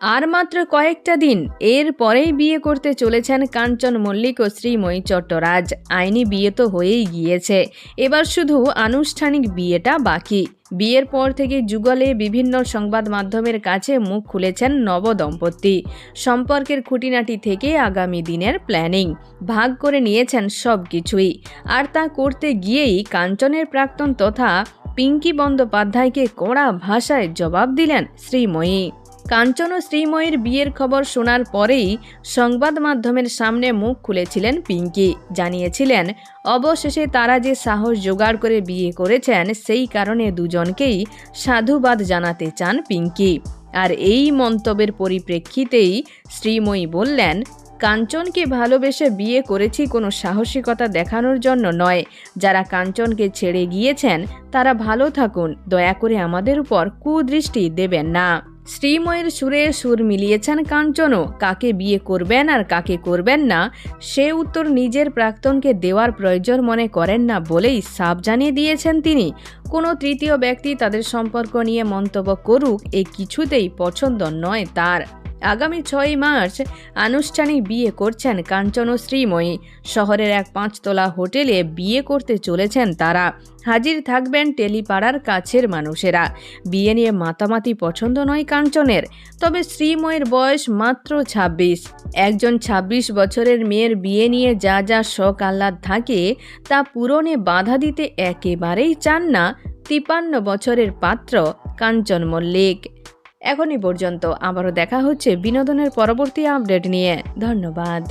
আর মাত্র কয়েকটা দিন, এর পরেই বিয়ে করতে চলেছেন কাঞ্চন মল্লিক ও শ্রীময়ী চট্টরাজ। আইনি বিয়ে তো হয়েই গিয়েছে। এবার শুধু আনুষ্ঠানিক বিয়েটা বাকি। বিয়ের পর থেকে যুগলে বিভিন্ন সংবাদ মাধ্যমের কাছে মুখ খুলেছেন নবদম্পতি। সম্পর্কের খুঁটিনাটি থেকে আগামী দিনের প্ল্যানিং। ভাগ করে নিয়েছেন সব কিছুই আর তা করতে গিয়েই কাঞ্চনের প্রাক্তন তথা পিঙ্কি বন্দ্যোপাধ্যায়কে কড়া ভাষায় জবাব দিলেন শ্রীময়ী। কাঞ্চন ও শ্রীময়ীর বিয়ের খবর শোনার পরেই সংবাদ মাধ্যমের সামনে মুখ খুলেছিলেন পিঙ্কি। জানিয়েছিলেন, অবশেষে তারা যে সাহস জোগাড় করে বিয়ে করেছেন, সেই কারণে দুজনকেই সাধুবাদ জানাতে চান পিঙ্কি। আর এই মন্তব্যের পরিপ্রেক্ষিতেই শ্রীময়ী বললেন, কাঞ্চনকে ভালোবেসে বিয়ে করেছি কোনো সাহসিকতা দেখানোর জন্য নয়। যারা কাঞ্চনকে ছেড়ে গিয়েছেন, তারা ভালো থাকুন। দয়া করে আমাদের উপর কুদৃষ্টি দেবেন না। শ্রীময়ের সুরে সুর মিলিয়েছেন কাঞ্চনও। কাকে বিয়ে করবেন আর কাকে করবেন না, সে উত্তর নিজের প্রাক্তনকে দেওয়ার প্রয়োজন মনে করেন না বলেই সাফ জানিয়ে দিয়েছেন তিনি। কোনো তৃতীয় ব্যক্তি তাদের সম্পর্ক নিয়ে মন্তব্য করুক, এ কিছুতেই পছন্দ নয় তার। আগামী ছয় মার্চ আনুষ্ঠানিক বিয়ে করছেন কাঞ্চন ও শ্রীময়ী শহরের এক পাঁচতলা হোটেলে বিয়ে করতে চলেছেন তারা। হাজির থাকবেন টেলিপাড়ার কাছের মানুষেরা। বিয়ে নিয়ে মাতামাতি পছন্দ নয় কাঞ্চনের, তবে শ্রীময়ের বয়স মাত্র ২৬ একজন ২৬ বছরের মেয়ের বিয়ে নিয়ে যা যা শখ আহ্লাদ থাকে, তা পূরণে বাধা দিতে একেবারেই চান না তিপান্ন বছরের পাত্র কাঞ্চন মল্লিক। এখনই পর্যন্ত আবারও দেখা হচ্ছে বিনোদনের পরবর্তী আপডেট নিয়ে। ধন্যবাদ।